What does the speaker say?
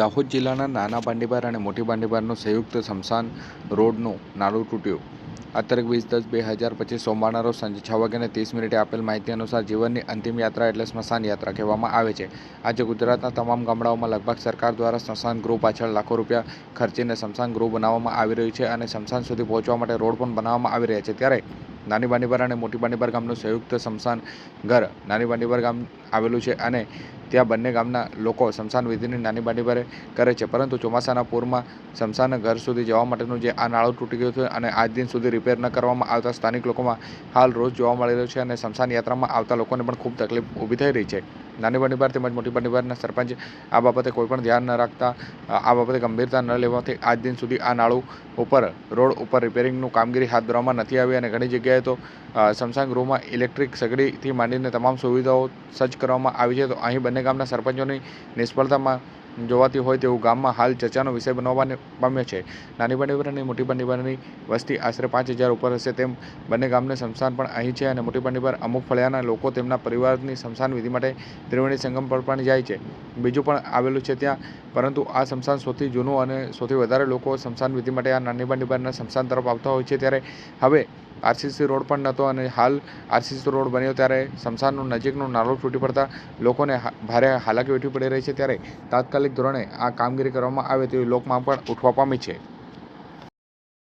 દાહોદ જિલ્લાના નાના બાંડીબાર અને મોટી બાંડીબારનો સંયુક્ત સ્મશાન રોડનું નાળું તૂટ્યું. તારીખ વીસ દસ બે હજાર પચીસ સોમવારના રોજ સાંજે છ વાગ્યાને ત્રીસ મિનિટે આપેલ માહિતી અનુસાર જીવનની અંતિમ યાત્રા એટલે સ્મશાન યાત્રા કહેવામાં આવે છે. આજે ગુજરાતના તમામ ગામડાઓમાં લગભગ સરકાર દ્વારા સ્મશાન ગૃહ પાછળ લાખો રૂપિયા ખર્ચીને સ્મશાન ગૃહ બનાવવામાં આવી રહ્યું છે અને સ્મશાન સુધી પહોંચવા માટે રોડ પણ બનાવવામાં આવી રહ્યા છે. ત્યારે નાની બાંડીબાર અને મોટી બાંડીબાર ગામનું સંયુક્ત સ્મશાન ઘર નાની બાંડીબાર ગામ આવેલું છે અને ત્યાં બંને ગામના લોકો સ્મશાન વિધિની નાની બાંડીબારે કરે છે. પરંતુ ચોમાસાના પૂરમાં સ્મશાન ઘર સુધી જવા માટેનું જે આ નાળું તૂટી ગયું છે અને આજ દિન સુધી રિપેર ન કરવામાં આવતા સ્થાનિક લોકોમાં હાલ રોજ જોવા મળી રહ્યો છે અને સ્મશાન યાત્રામાં આવતા લોકોને પણ ખૂબ તકલીફ ઊભી થઈ રહી છે. નાની બાંડીબાર તેમજ મોટી બાંડીબારના સરપંચ આ બાબતે કોઈ પણ ધ્યાન ન રાખતા, આ બાબતે ગંભીરતા ન લેવાથી આજ દિન સુધી આ નાળું ઉપર, રોડ ઉપર રિપેરિંગનું કામગીરી હાથ ધરવામાં નથી આવી અને ઘણી જગ્યાએ તો સ્મશાન ગૃહમાં ઇલેક્ટ્રિક સગડીથી માંડીને તમામ સુવિધાઓ સજ્જ કરવામાં આવી છે. તો અહીં બંને ગામના સરપંચોની નિષ્ફળતામાં જોવાતી હોય તેવું ગામમાં હાલ ચર્ચાનો વિષય બનવા પામ્યો છે. નાની બાંડીબાર અને મોટી બાંડીબારની વસ્તી આશરે પાંચ હજાર ઉપર હશે તેમ બંને ગામને સ્મશાન પણ અહીં છે અને મોટી પંડીપર અમુક ફળિયાના લોકો તેમના પરિવારની શમશાન વિધિ માટે ત્રિવેણી સંગમ પર પણ જાય છે. બીજું પણ આવેલું છે ત્યાં, પરંતુ આ સ્મશાન સૌથી જૂનું અને સૌથી વધારે લોકો સ્મશાન વિધિ માટે આ નાની પંડીપરના સ્મશાન તરફ આવતા હોય છે ત્યારે હવે આરસીસી રોડ પણ નહોતો અને હાલ આરસીસી રોડ બન્યો ત્યારે સમસાનનું નજીકનું નાળું તૂટી પડતા લોકોને ભારે હાલાકી વેઠવી પડી રહી છે ત્યારે તાત્કાલિક ધોરણે આ કામગીરી કરવામાં આવે તેવી લોકમાં પણ ઉઠવા પામી છે.